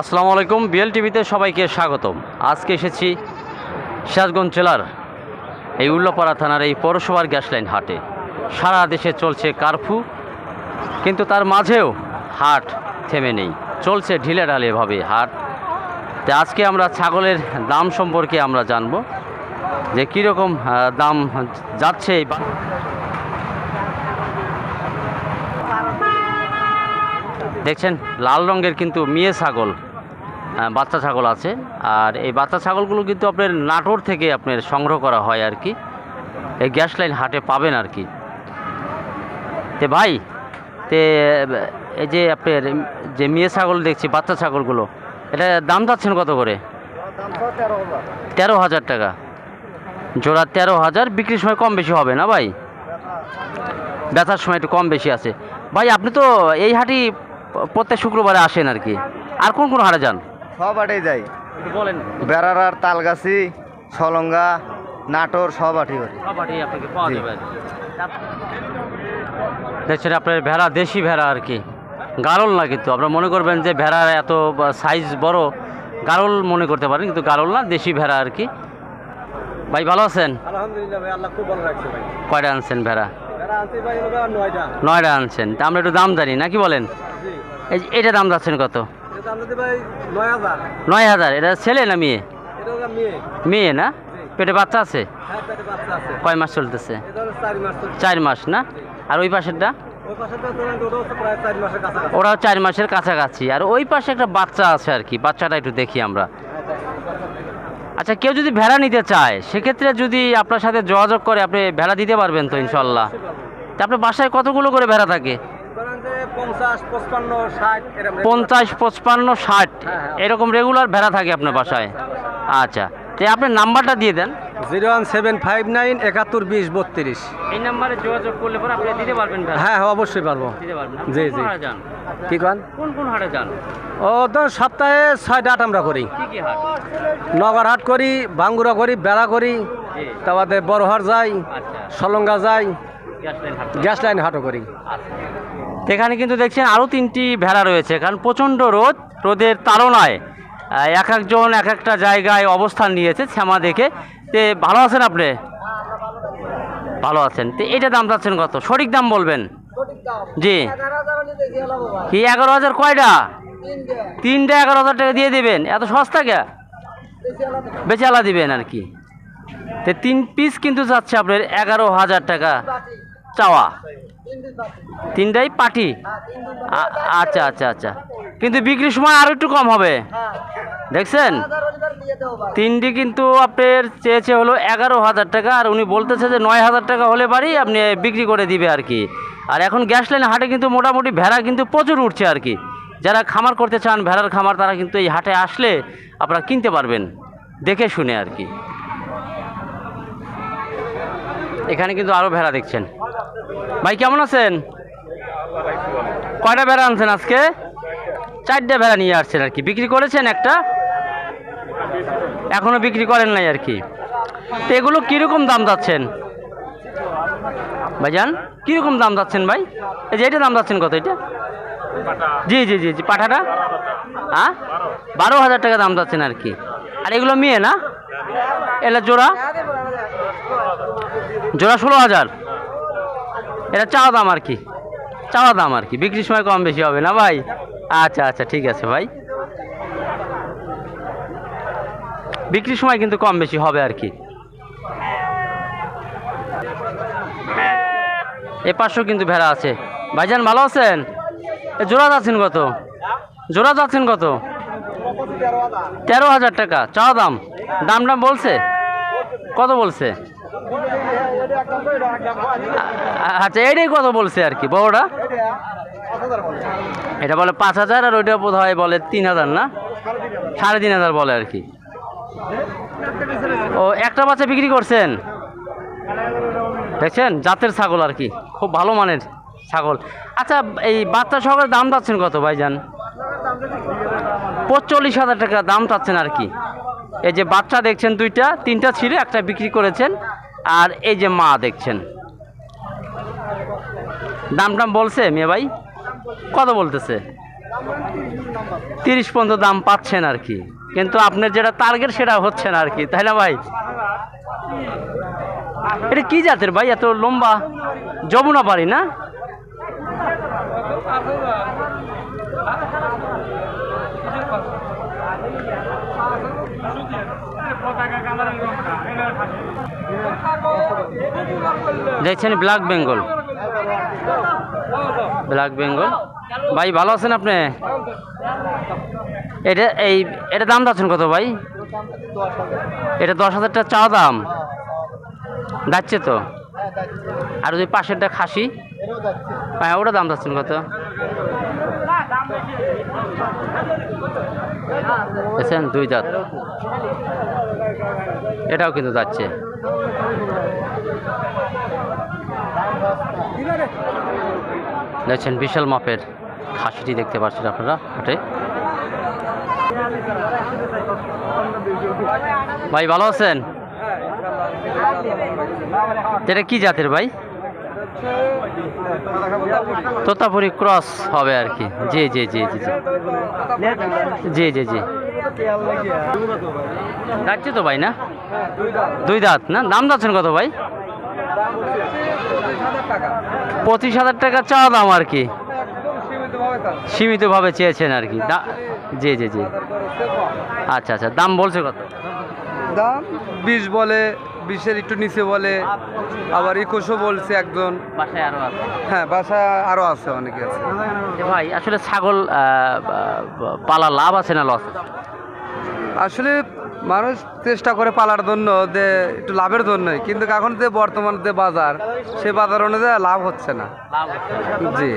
আসসালামু আলাইকুম, বিএল টিভিতে সবাইকে স্বাগতম। আজকে এসেছি সিরাজগঞ্জ জেলার এই উল্লাপাড়া থানার এই পৌরসভার গ্যাস লাইন হাটে। সারা দেশে চলছে কারফু, কিন্তু তার মাঝেও হাট থেমে নেই। চলছে ঢিলে ঢালে এভাবে হাট। তো আজকে আমরা ছাগলের দাম সম্পর্কে আমরা জানব, যে কীরকম দাম যাচ্ছে এই দেখছেন, লাল রঙের কিন্তু মেয়ে ছাগল বাচ্চা ছাগল আছে। আর এই বাচ্চা ছাগলগুলো কিন্তু আপনার নাটোর থেকে আপনার সংগ্রহ করা হয় আর কি। এই গ্যাস লাইন হাটে পাবেন আর কি। তে ভাই, তে, এই যে আপনার যে মেয়ে ছাগল দেখছি, বাচ্চা ছাগলগুলো, এটা দাম যাচ্ছেন কত করে? তেরো হাজার টাকা। জোড়া তেরো হাজার, বিক্রির সময় কম বেশি হবে না ভাই? ব্যথার সময় একটু কম বেশি আছে। ভাই, আপনি তো এই হাটি প্রত্যেক শুক্রবারে আসেন আর কি। আর কোন কোন হাটে যান? সব আটেই যাই। বলেন। বেড়ারার তালগাছি সলঙ্গা নাটোর সব আটি করি। সব হাটেই আপনাকে পাওয়া যাবে দেখছেন আপনার ভেড়া দেশি ভেড়া আর কি। গারল না কিন্তু আপনারা মনে করবেন যে ভেড়ার এত সাইজ বড় গারল মনে করতে পারেন কিন্তু গারল না দেশি ভেড়া আর কি। ভাই ভালো আছেন? আলহামদুলিল্লাহ ভাই আল্লাহ খুব ভালো রাখছে ভাই। কয়টা আনছেন ভেড়া? নয়টা। আনছেন। তা আমরা একটু দাম জানি না কি বলেন? এই এটা দাম যাচ্ছেন কত? নয় হাজার। এটা ছেলে না মেয়ে? মেয়ে। না? পেটে বাচ্চা আছে? হ্যাঁ পেটে বাচ্চা আছে। কয় মাস চলতেছে? চার মাস না? আর ওই পাশেরটা? ওরাও চার মাসের কাছাকাছি। আর ওই পাশে একটা বাচ্চা আছে আর কি। বাচ্চাটা একটু দেখি আমরা। আচ্ছা কেউ যদি ভেড়া নিতে চায় সেক্ষেত্রে যদি আপনার সাথে যোগাযোগ করে আপনি ভেড়া দিতে পারবেন তো ইনশাল্লাহ? তা আপনার বাসায় কতগুলো করে ভেড়া থাকে? পঞ্চাশ পঁচপান্ন ষাট এরকম হ্যাঁ, হ্যাঁ। এরকম রেগুলার ভেড়া থাকে আপনার বাসায়? আচ্ছা। তো আপনার নাম্বারটা দিয়ে দেন। Zero one seven five nine একাত্তর বিশ বত্রিশ। এই নাম্বারে যোগাযোগ করলে পরে আপনি দিতে পারবেন হ্যাঁ হ্যাঁ অবশ্যই পারব। জি, জি। হাটে কি কন? কোন কোন হাটে যান? ও তো সপ্তাহে ছয়টা আট আমরা করি। নগর হাট করি ভাঙ্গুরা করি বেড়া করি তারপরে বড়হাট যাই আচ্ছা। সলঙ্গা যাই গ্যাস লাইন হাট গ্যাস লাইন হাটও করি। এখানে কিন্তু দেখছেন আরও তিনটি ভেড়া রয়েছে কারণ প্রচণ্ড রোদ রোদের তাড়নায় এক একজন এক একটা জায়গায় অবস্থান নিয়েছে শ্যামা দেখে। তে ভালো আছেন আপনি? ভালো আছেন। তো এটা দাম চাচ্ছেন কত? সঠিক দাম বলবেন। জি। কি এগারো হাজার কয়টা? তিনটা। এগারো হাজার টাকা দিয়ে দেবেন। এত সস্তা কে? বেচে আলা দিবেন। আর কি। তো তিন পিস কিন্তু যাচ্ছে আপনার এগারো হাজার টাকা। চাওয়া? তিনটাই পাটি আচ্ছা আচ্ছা আচ্ছা। কিন্তু বিক্রির সময় আরও একটু কম হবে। দেখছেন? তিনটি কিন্তু আপনার চেয়েছে হলো এগারো হাজার টাকা, আর উনি বলতেছে যে নয় হাজার টাকা হলে পারি আপনি বিক্রি করে দিবে আর কি। আর এখন গ্যাস লাইন হাটে কিন্তু মোটামুটি ভেড়া কিন্তু প্রচুর উঠছে আর কি। যারা খামার করতে চান, ভেড়ার খামার, তারা কিন্তু এই হাটে আসলে আপনারা কিনতে পারবেন। দেখে শুনে আর কি। এখানে কিন্তু আরও ভেড়া দেখছেন। ভাই, কেমন আছেন? কয়টা ভেড়া আনছেন আজকে? চারটে ভেড়া নিয়ে আসছেন আর কি। বিক্রি করেছেন একটা? এখনও বিক্রি করেন নাই আর কি। তো এগুলো কীরকম দাম যাচ্ছেন? ভাই ভাইজান, কীরকম দাম যাচ্ছেন ভাই? এই যে এটা দাম যাচ্ছেন কত এটা? জি জি জি জি, পাঠাটা? হ্যাঁ? বারো হাজার টাকা দাম যাচ্ছেন আর কি। আর এগুলো মেয়ে না? এলা জোড়া? জোড়া ষোলো হাজার। এটা চাওয়া দাম আর কি। চাওয়া দাম আর কি। বিক্রির সময় কম বেশি হবে না ভাই? আচ্ছা আচ্ছা ঠিক আছে ভাই। বিক্রির সময় কিন্তু কম বেশি হবে আর কি। এ পাশেও কিন্তু ভেড়া আছে। ভাইজান, ভালো আছেন? জোড়া যাচ্ছেন কত? জোড়া যাচ্ছেন কত? তেরো হাজার টাকা। চাওয়া দাম? দাম বলছে? কত বলছে? আচ্ছা এটাই কত বলছে আর কি, বড়টা? এটা বলে পাঁচ হাজার আর ওইটা বোধ হয় বলে তিন হাজার না? সাড়ে তিন হাজার বলে আর কি। ও, একটা বাচ্চা বিক্রি করছেন? দেখছেন? জাতের ছাগল আর কি, খুব ভালো মানের ছাগল। আচ্ছা এই বাচ্চা সহকারে দাম পাচ্ছেন কত ভাইজান? পঁচল্লিশ হাজার টাকা দাম চাচ্ছেন আর কি। এই যে বাচ্চা দেখছেন দুইটা, তিনটা ছিল, একটা বিক্রি করেছেন। আর এই যে মা দেখছেন। দাম টাম বলছে মেয়ে ভাই? কত বলতেছে? তিরিশ পর্যন্ত দাম পাচ্ছেন আর কি। কিন্তু আপনার যেটা টার্গেট সেটা হচ্ছে না আর কি, তাই না ভাই? এটা কি জাতের ভাই? এত লম্বা যমুনা পারি না? দেখছেন ব্ল্যাক বেঙ্গল। ব্ল্যাক বেঙ্গল। ভাই, ভালো আছেন আপনি? এটা এই, এটা দাম যাচ্ছেন কত ভাই? এটা দশ হাজার টাকা চাওয়া দাম। যাচ্ছে তো। আর ওই পাশেরটা খাসি। হ্যাঁ ওটা দাম যাচ্ছেন কত? দুই দাঁত। এটাও কিন্তু যাচ্ছে। দেখছেন বিশাল মাপের খাসিটি দেখতে পাচ্ছেন আপনারা হাটে। ভাই, ভালো আছেন? এটা কি জাতের ভাই? তোতাপুরি ক্রস হবে আর কি। জি জি জি জি জি। জি জি জি। যাচ্ছে তো ভাই না? দুই দাঁত না? দাম যাচ্ছেন কত ভাই? পঁচিশ হাজার টাকা চা দাম আর কি। সীমিতভাবে চেয়েছেন আর কি। জি জি জি। আচ্ছা আচ্ছা দাম বলছে কত? দাম বিশ বলে বিশের একটু নিচে বলে আবার একুশও বলছে একজন। বাসায় আরও আছে? হ্যাঁ বাসায় আরও আছে অনেকে আছে। ভাই আসলে ছাগল পালা লাভ আছে না লস আসলে মানুষ চেষ্টা করে পালার জন্য যে একটু লাভের জন্যই কিন্তু এখন যে বর্তমান যে বাজার সে বাজার অনুযায়ী লাভ হচ্ছে না। জি।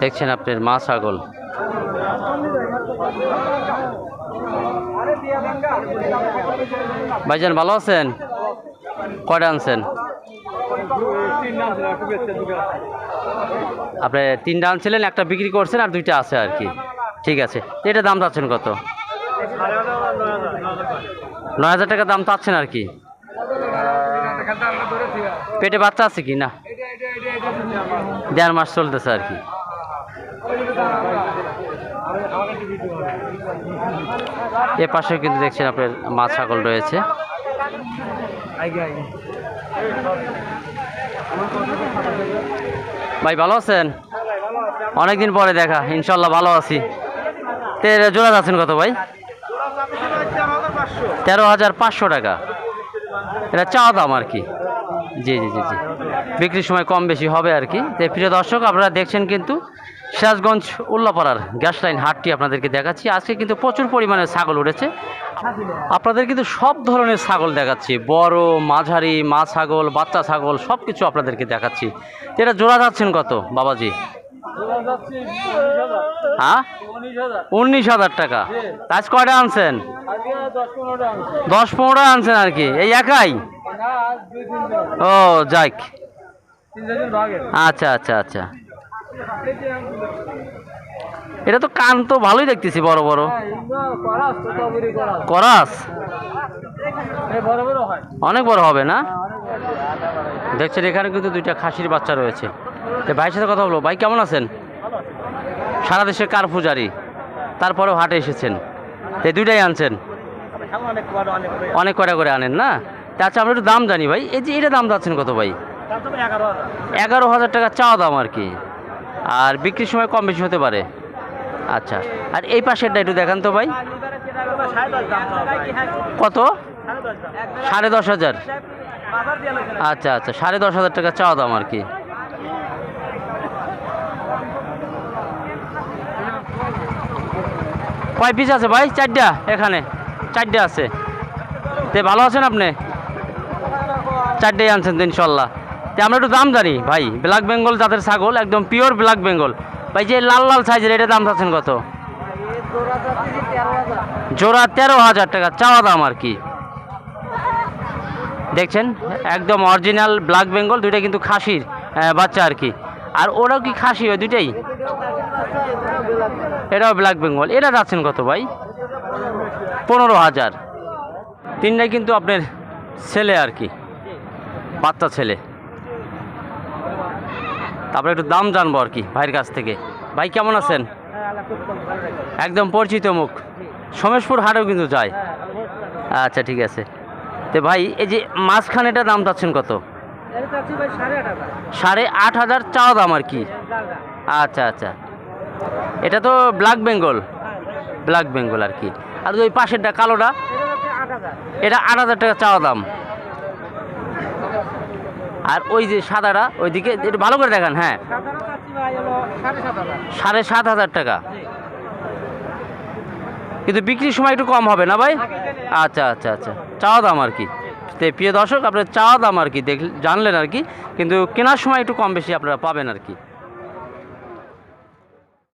দেখছেন আপনার মা ছাগল। ভাইজান, ভালো আছেন? কয়টা আনছেন? আপনি তিনটা আনছিলেন, একটা বিক্রি করছেন আর দুইটা আছে আর কি। ঠিক আছে। এটা দাম চাচ্ছেন কত? নয় হাজার টাকা দাম চাচ্ছেন আর কি। পেটে বাচ্চা আছে কি? না। দেড় মাস চলতেছে আর কি। এ পাশেও কিন্তু দেখছেন আপনার মা ছাগল রয়েছে। ভাই, ভালো আছেন? অনেকদিন পরে দেখা ইনশাল্লাহ ভালো আছি। তে, জোড়া আছেন কত ভাই? তেরো হাজার পাঁচশো টাকা। এটা চাওয়া দাম আর কি। জি জি জি জি। বিক্রির সময় কম বেশি হবে আর কি। প্রিয় দর্শক, আপনারা দেখছেন কিন্তু সিরাজগঞ্জ উল্লাপাড়ার গ্যাস লাইন হাটটি আপনাদেরকে দেখাচ্ছি। আজকে কিন্তু প্রচুর পরিমাণে ছাগল উঠেছে। আপনাদের কিন্তু সব ধরনের ছাগল দেখাচ্ছি। বড়, মাঝারি, মা ছাগল, বাচ্চা ছাগল সব কিছু আপনাদেরকে দেখাচ্ছি। এটা জোড়া যাচ্ছেন কত, বাবাজি? হ্যাঁ? উনিশ হাজার টাকা। আজ কয়টা আনছেন? দশ পনেরো আনছেন আর কি। এই একাই? ও, যাক। আচ্ছা আচ্ছা আচ্ছা। এটা তো কান তো ভালোই দেখতেছি বড় বড়। করাস অনেক বড় হবে না? দেখছেন এখানে কিন্তু দুইটা খাসির বাচ্চা রয়েছে। তো ভাইয়ের সাথে কথা বলব। ভাই কেমন আছেন? সারা দেশের কার পূজারি? তারপরেও হাটে এসেছেন। তো এই দুইটাই আনছেন? অনেক কটা করে আনেন না? তা আচ্ছা আমরা একটু দাম জানি ভাই। এই যে এটা দাম যাচ্ছেন কত ভাই? এগারো হাজার টাকা চাওয়া দাম আর কি। আর বিক্রির সময় কম বেশি হতে পারে। আচ্ছা আর এই পাশেরটা একটু দেখান তো ভাই। কত? সাড়ে দশ হাজার। আচ্ছা আচ্ছা সাড়ে দশ হাজার টাকা চাওয়া দাম আর কি। কয় পিস আছে ভাই? চারটা এখানে। চারটে আছে। তে ভালো আছেন আপনি? চারটেই আনছেন ইনশাল্লাহ। তে আমরা একটু দাম জানি, ভাই। ব্ল্যাক বেঙ্গল জাতের ছাগল, একদম পিওর ব্ল্যাক বেঙ্গল ভাই, যে লাল লাল সাইজের এটা দাম চাচ্ছেন কত? জোড়া তেরো হাজার টাকা, চাওয়া দাম আর কি। দেখছেন? একদম অরিজিনাল ব্ল্যাক বেঙ্গল দুইটা কিন্তু খাসির বাচ্চা আর কি। আর ওরাও কি খাসি ওই দুইটাই? এটাও ব্ল্যাক বেঙ্গল এটা যাচ্ছেন কত, ভাই? পনেরো হাজার। তিনটাই কিন্তু আপনার ছেলে আর কি। বাচ্চা ছেলে। তারপরে একটু দাম জানব আর কি, ভাইয়ের কাছ থেকে। ভাই, কেমন আছেন? একদম পরিচিত মুখ। সোমেশপুর হাটেও কিন্তু যায়। আচ্ছা ঠিক আছে। তো ভাই, এই যে মাঝখানেটা দাম চাচ্ছেন কত? সাড়ে আট হাজার চাওয়া দাম আর কি। আচ্ছা আচ্ছা। এটা তো ব্ল্যাক বেঙ্গল। ব্ল্যাক বেঙ্গল আর কি। আর ওই পাশেরটা কালোটা? এটা আট হাজার। টাকা চাওয়া দাম। আর ওই যে সাদাটা, ওইদিকে একটু ভালো করে দেখান হ্যাঁ। সাড়ে সাত হাজার টাকা। কিন্তু বিক্রির সময় একটু কম হবে না ভাই? আচ্ছা আচ্ছা আচ্ছা। চাওয়া দাম আর কি। প্রিয় দর্শক, আপনার চাওয়া দাম আর কি, দেখ জানলেন আর কি। কিন্তু কেনার সময় একটু কম বেশি আপনারা পাবেন আর কি।